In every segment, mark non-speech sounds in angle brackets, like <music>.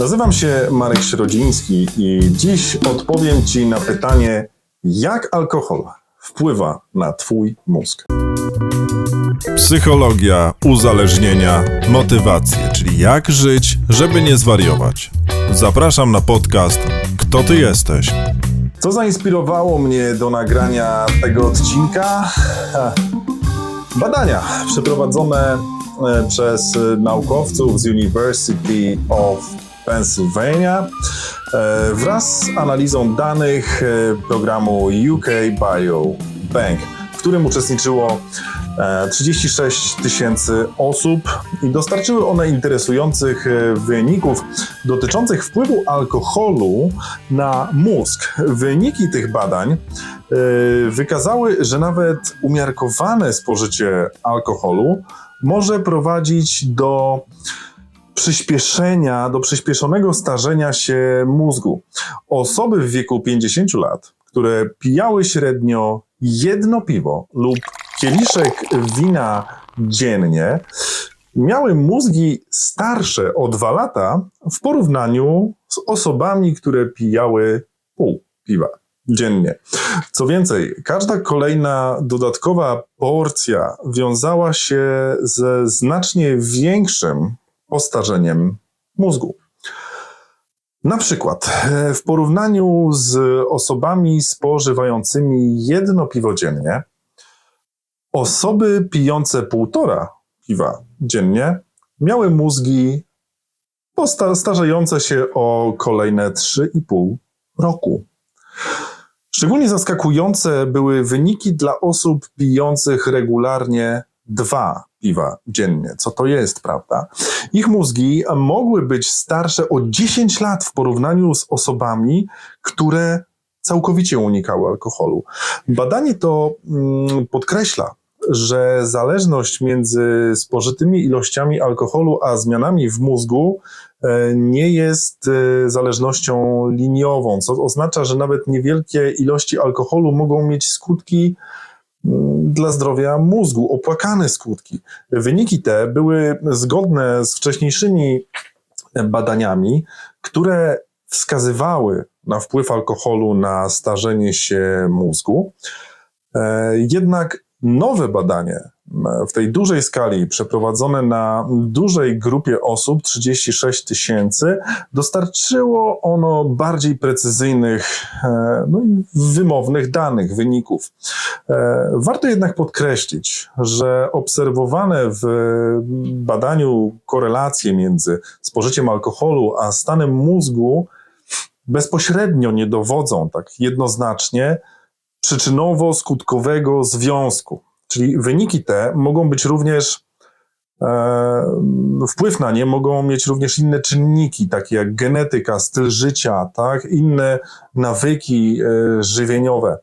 Nazywam się Marek Środziński i dziś odpowiem Ci na pytanie, jak alkohol wpływa na Twój mózg. Psychologia, uzależnienia, motywacje, czyli jak żyć, żeby nie zwariować. Zapraszam na podcast Kto ty jesteś? Co zainspirowało mnie do nagrania tego odcinka? Badania przeprowadzone e, przez naukowców z University of Pennsylvania e, wraz z analizą danych e, programu UK Biobank, w którym uczestniczyło e, 36 tysięcy osób i dostarczyły one interesujących e, wyników dotyczących wpływu alkoholu na mózg. Wyniki tych badań e, wykazały, że nawet umiarkowane spożycie alkoholu może prowadzić do przyspieszenia, do przyspieszonego starzenia się mózgu. Osoby w wieku 50 lat, które pijały średnio jedno piwo lub kieliszek wina dziennie, miały mózgi starsze o 2 lata w porównaniu z osobami, które pijały pół piwa dziennie. Co więcej, każda kolejna dodatkowa porcja wiązała się ze znacznie większym postarzeniem mózgu. Na przykład e, w porównaniu z osobami spożywającymi jedno piwo dziennie, osoby pijące półtora piwa dziennie miały mózgi starzejące się o kolejne 3,5 roku. Szczególnie zaskakujące były wyniki dla osób pijących regularnie dwa piwa dziennie. Co to jest, prawda? Ich mózgi mogły być starsze o 10 lat w porównaniu z osobami, które całkowicie unikały alkoholu. Badanie to mm, podkreśla, że zależność między spożytymi ilościami alkoholu a zmianami w mózgu e, nie jest e, zależnością liniową, co oznacza, że nawet niewielkie ilości alkoholu mogą mieć skutki dla zdrowia mózgu, opłakane skutki. Wyniki te były zgodne z wcześniejszymi badaniami, które wskazywały na wpływ alkoholu na starzenie się mózgu. E, Jednak nowe badanie w tej dużej skali, przeprowadzone na dużej grupie osób, 36 tysięcy, dostarczyło ono bardziej precyzyjnych e, no i wymownych danych, wyników. E, Warto jednak podkreślić, że obserwowane w badaniu korelacje między spożyciem alkoholu a stanem mózgu bezpośrednio nie dowodzą tak jednoznacznie przyczynowo-skutkowego związku. Czyli wyniki te mogą być również, e, wpływ na nie mogą mieć również inne czynniki, takie jak genetyka, styl życia, tak, inne nawyki e, żywieniowe.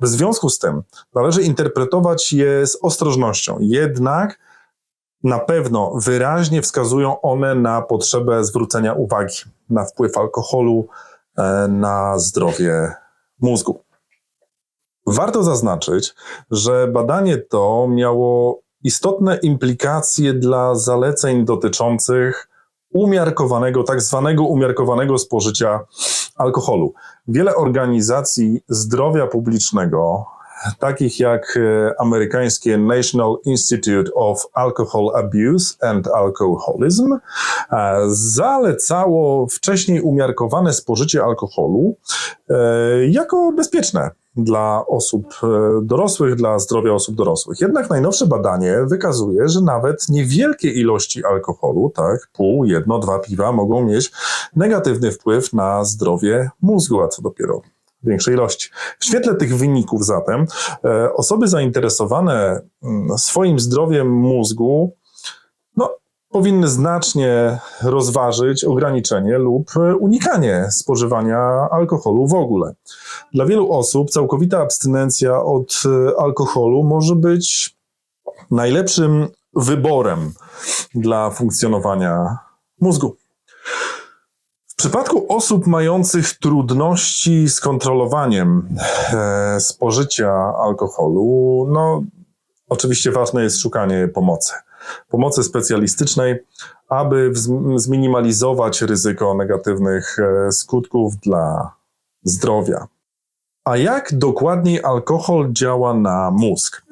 W związku z tym należy interpretować je z ostrożnością. Jednak na pewno wyraźnie wskazują one na potrzebę zwrócenia uwagi na wpływ alkoholu e, na zdrowie mózgu. Warto zaznaczyć, że badanie to miało istotne implikacje dla zaleceń dotyczących umiarkowanego, tak zwanego umiarkowanego spożycia alkoholu. Wiele organizacji zdrowia publicznego, takich jak e, amerykańskie National Institute of Alcohol Abuse and Alcoholism, e, zalecało wcześniej umiarkowane spożycie alkoholu e, jako bezpieczne dla osób e, dorosłych, dla zdrowia osób dorosłych. Jednak najnowsze badanie wykazuje, że nawet niewielkie ilości alkoholu, tak, pół, jedno, dwa piwa, mogą mieć negatywny wpływ na zdrowie mózgu, a co dopiero większej ilości. W świetle tych wyników zatem e, osoby zainteresowane mm, swoim zdrowiem mózgu powinny znacznie rozważyć ograniczenie lub unikanie spożywania alkoholu w ogóle. Dla wielu osób całkowita abstynencja od e, alkoholu może być najlepszym wyborem dla funkcjonowania mózgu. W przypadku osób mających trudności z kontrolowaniem e, spożycia alkoholu, no oczywiście ważne jest szukanie pomocy. Pomocy specjalistycznej, aby zminimalizować ryzyko negatywnych e, skutków dla zdrowia. A jak dokładniej alkohol działa na mózg?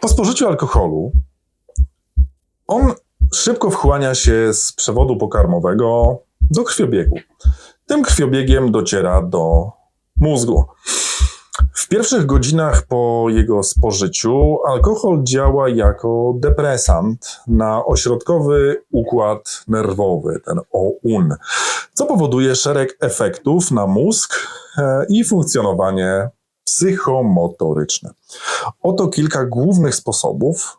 Po spożyciu alkoholu on szybko wchłania się z przewodu pokarmowego do krwiobiegu. Tym krwiobiegiem dociera do mózgu. Pierwszych godzinach po jego spożyciu alkohol działa jako depresant na ośrodkowy układ nerwowy, ten OUN, co powoduje szereg efektów na mózg e, i funkcjonowanie psychomotoryczne. Oto kilka głównych sposobów,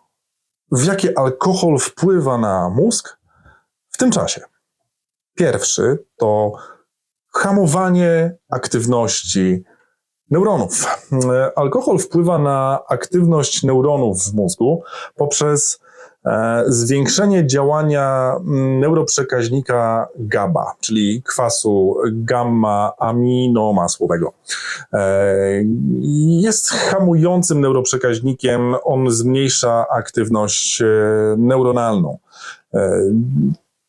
w jakie alkohol wpływa na mózg w tym czasie. Pierwszy to hamowanie aktywności neuronów. E, Alkohol wpływa na aktywność neuronów w mózgu poprzez e, zwiększenie działania mm, neuroprzekaźnika GABA, czyli kwasu gamma-aminomasłowego. E, Jest hamującym neuroprzekaźnikiem, on zmniejsza aktywność neuronalną.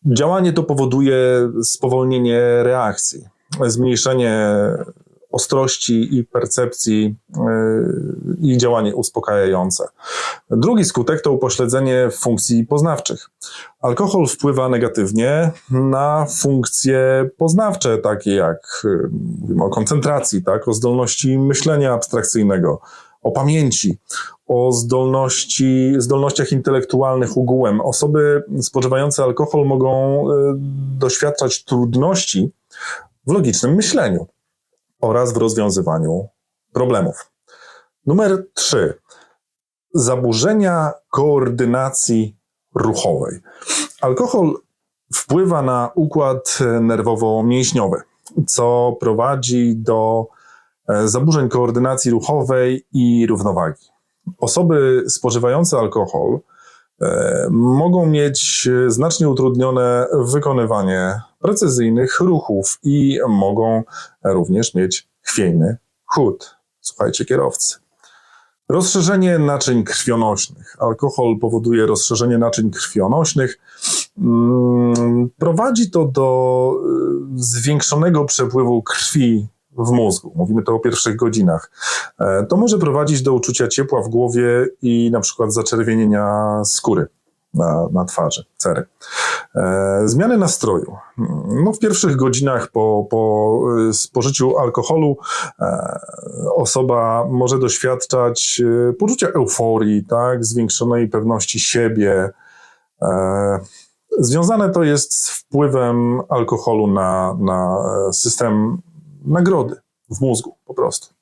Działanie to powoduje spowolnienie reakcji, zmniejszenie ostrości i percepcji yy, i działanie uspokajające. Drugi skutek to upośledzenie funkcji poznawczych. Alkohol wpływa negatywnie na funkcje poznawcze, takie jak yy, mówimy o koncentracji, tak, o zdolności myślenia abstrakcyjnego, o pamięci, o zdolności, zdolnościach intelektualnych ogółem. Osoby spożywające alkohol mogą y, doświadczać trudności w logicznym myśleniu oraz w rozwiązywaniu problemów. Numer 3. Zaburzenia koordynacji ruchowej. Alkohol wpływa na układ nerwowo-mięśniowy, co prowadzi do e, zaburzeń koordynacji ruchowej i równowagi. Osoby spożywające alkohol e, mogą mieć e, znacznie utrudnione wykonywanie precyzyjnych ruchów i mogą również mieć chwiejny chód. Słuchajcie, kierowcy. Rozszerzenie naczyń krwionośnych. Alkohol powoduje rozszerzenie naczyń krwionośnych. Mm, Prowadzi to do y, zwiększonego przepływu krwi w mózgu. Mówimy to o pierwszych godzinach. E, To może prowadzić do uczucia ciepła w głowie i na przykład zaczerwienienia skóry na, na twarzy, cery. E, Zmiany nastroju. No, w pierwszych godzinach po, po y, spożyciu alkoholu e, osoba może doświadczać poczucia euforii, tak, zwiększonej pewności siebie. E, Związane to jest z wpływem alkoholu na, na system nagrody w mózgu po prostu.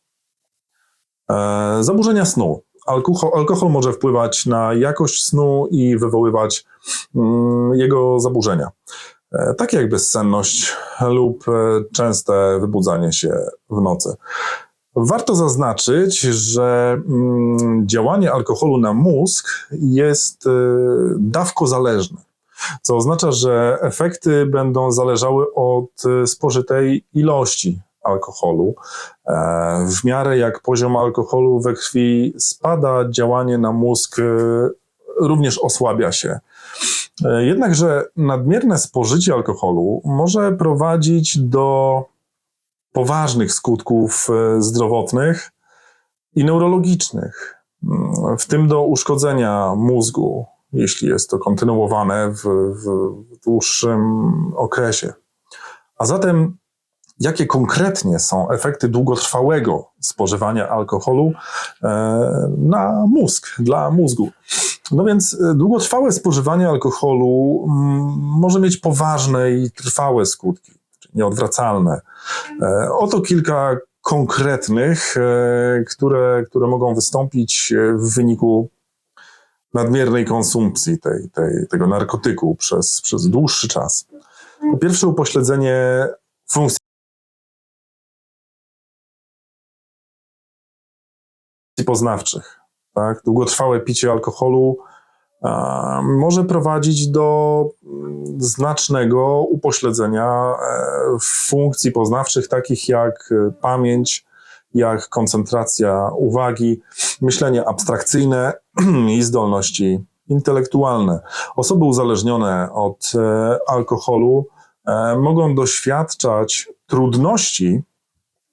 E, Zaburzenia snu. Alkohol, alkohol może wpływać na jakość snu i wywoływać mm, jego zaburzenia, e, takie jak bezsenność lub e, częste wybudzanie się w nocy. Warto zaznaczyć, że mm, działanie alkoholu na mózg jest e, dawkozależne, co oznacza, że efekty będą zależały od spożytej ilości alkoholu. E, W miarę jak poziom alkoholu we krwi spada, działanie na mózg e, również osłabia się. E, Jednakże nadmierne spożycie alkoholu może prowadzić do poważnych skutków zdrowotnych i neurologicznych, Mm, w tym do uszkodzenia mózgu, jeśli jest to kontynuowane w, w dłuższym okresie. A zatem jakie konkretnie są efekty długotrwałego spożywania alkoholu e, na mózg, dla mózgu. No więc e, długotrwałe spożywanie alkoholu mm, może mieć poważne i trwałe skutki, nieodwracalne. E, Oto kilka konkretnych, które, które mogą wystąpić w wyniku nadmiernej konsumpcji tej, tej, tego narkotyku przez, przez dłuższy czas. Po pierwsze, upośledzenie funkcji poznawczych. Tak? Długotrwałe picie alkoholu a, może prowadzić do mm, znacznego upośledzenia e, funkcji poznawczych, takich jak e, pamięć, jak koncentracja uwagi, myślenie abstrakcyjne <clears throat> i zdolności intelektualne. Osoby uzależnione od e, alkoholu mogą doświadczać trudności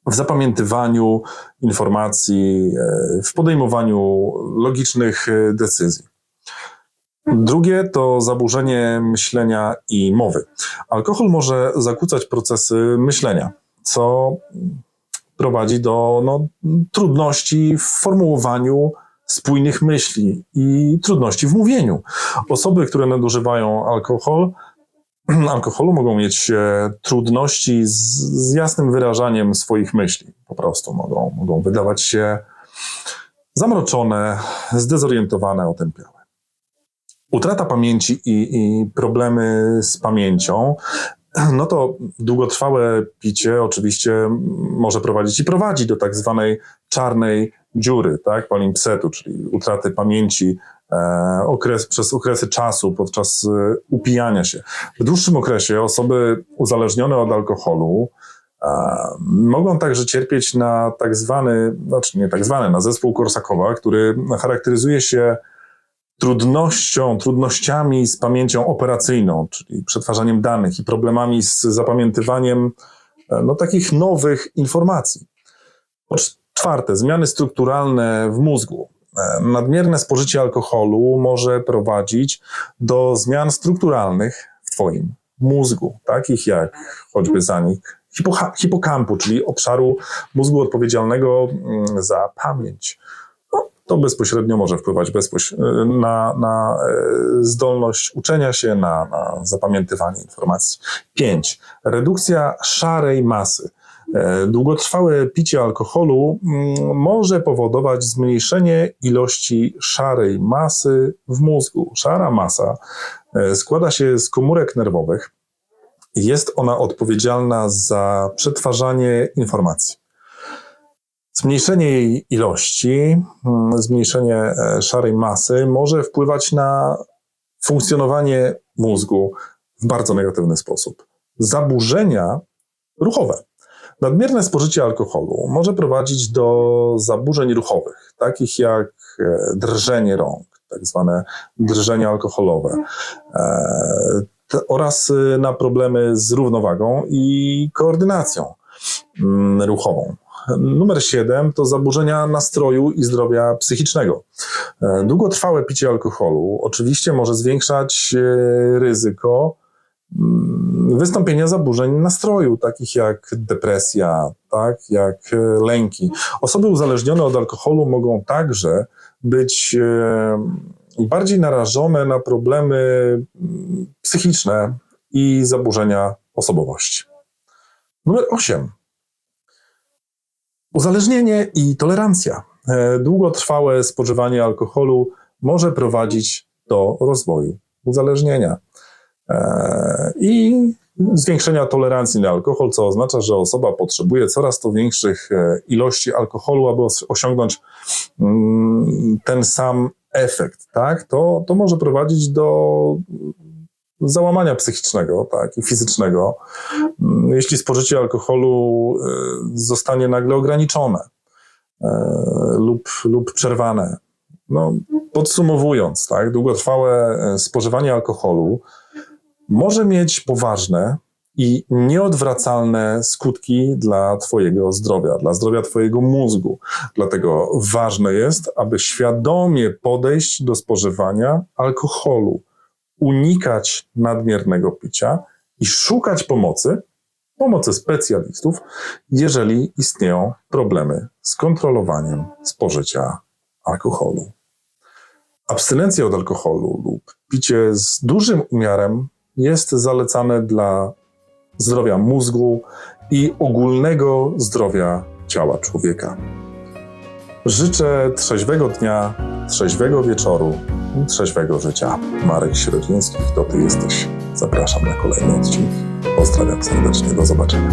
w zapamiętywaniu informacji, e, w podejmowaniu logicznych e, decyzji. Drugie to zaburzenie myślenia i mowy. Alkohol może zakłócać procesy myślenia, co prowadzi do no, trudności w formułowaniu spójnych myśli i trudności w mówieniu. Osoby, które nadużywają alkohol, <clears throat> alkoholu mogą mieć e, trudności z, z jasnym wyrażaniem swoich myśli. Po prostu mogą, mogą wydawać się zamroczone, zdezorientowane, otępiałe. Utrata pamięci i, i problemy z pamięcią <clears throat> no to długotrwałe picie oczywiście może prowadzić i prowadzi do tak zwanej czarnej dziury, tak, palimpsetu, czyli utraty pamięci okres, przez okresy czasu podczas e, upijania się. W dłuższym okresie osoby uzależnione od alkoholu e, mogą także cierpieć na tak zwany, znaczy nie tak zwany, na zespół Korsakowa, który charakteryzuje się trudnością, trudnościami z pamięcią operacyjną, czyli przetwarzaniem danych i problemami z zapamiętywaniem e, no, takich nowych informacji. Po czwarte, zmiany strukturalne w mózgu. E, Nadmierne spożycie alkoholu może prowadzić do zmian strukturalnych w Twoim mózgu, takich jak choćby zanik hipokampu, czyli obszaru mózgu odpowiedzialnego mm, za pamięć to bezpośrednio może wpływać bezpoś- na, na e, zdolność uczenia się, na, na zapamiętywanie informacji. 5. Redukcja szarej masy. E, Długotrwałe picie alkoholu mm, może powodować zmniejszenie ilości szarej masy w mózgu. Szara masa e, składa się z komórek nerwowych. Jest ona odpowiedzialna za przetwarzanie informacji. Zmniejszenie jej ilości, mm, zmniejszenie e, szarej masy może wpływać na funkcjonowanie mózgu w bardzo negatywny sposób. Zaburzenia ruchowe. Nadmierne spożycie alkoholu może prowadzić do zaburzeń ruchowych, takich jak e, drżenie rąk, tak zwane drżenie alkoholowe, e, oraz e, na problemy z równowagą i koordynacją mm, ruchową. Numer 7 to zaburzenia nastroju i zdrowia psychicznego. Długotrwałe picie alkoholu oczywiście może zwiększać ryzyko wystąpienia zaburzeń nastroju, takich jak depresja, tak, jak e, lęki. Osoby uzależnione od alkoholu mogą także być e, bardziej narażone na problemy mm, psychiczne i zaburzenia osobowości. Numer 8. Uzależnienie i tolerancja. E, Długotrwałe spożywanie alkoholu może prowadzić do rozwoju uzależnienia i zwiększenia tolerancji na alkohol, co oznacza, że osoba potrzebuje coraz to większych e, ilości alkoholu, aby os- osiągnąć mm, ten sam efekt. Tak? To, to może prowadzić do załamania psychicznego tak, i fizycznego, Mm, jeśli spożycie alkoholu e, zostanie nagle ograniczone e, lub, lub przerwane. No, podsumowując, tak, długotrwałe e, spożywanie alkoholu może mieć poważne i nieodwracalne skutki dla Twojego zdrowia, dla zdrowia Twojego mózgu. Dlatego ważne jest, aby świadomie podejść do spożywania alkoholu, unikać nadmiernego picia i szukać pomocy, pomocy specjalistów, jeżeli istnieją problemy z kontrolowaniem spożycia alkoholu. Abstynencja od alkoholu lub picie z dużym umiarem jest zalecane dla zdrowia mózgu i ogólnego zdrowia ciała człowieka. Życzę trzeźwego dnia, trzeźwego wieczoru i trzeźwego życia. Marek Środziński, to ty jesteś. Zapraszam na kolejny odcinek. Pozdrawiam serdecznie, do zobaczenia.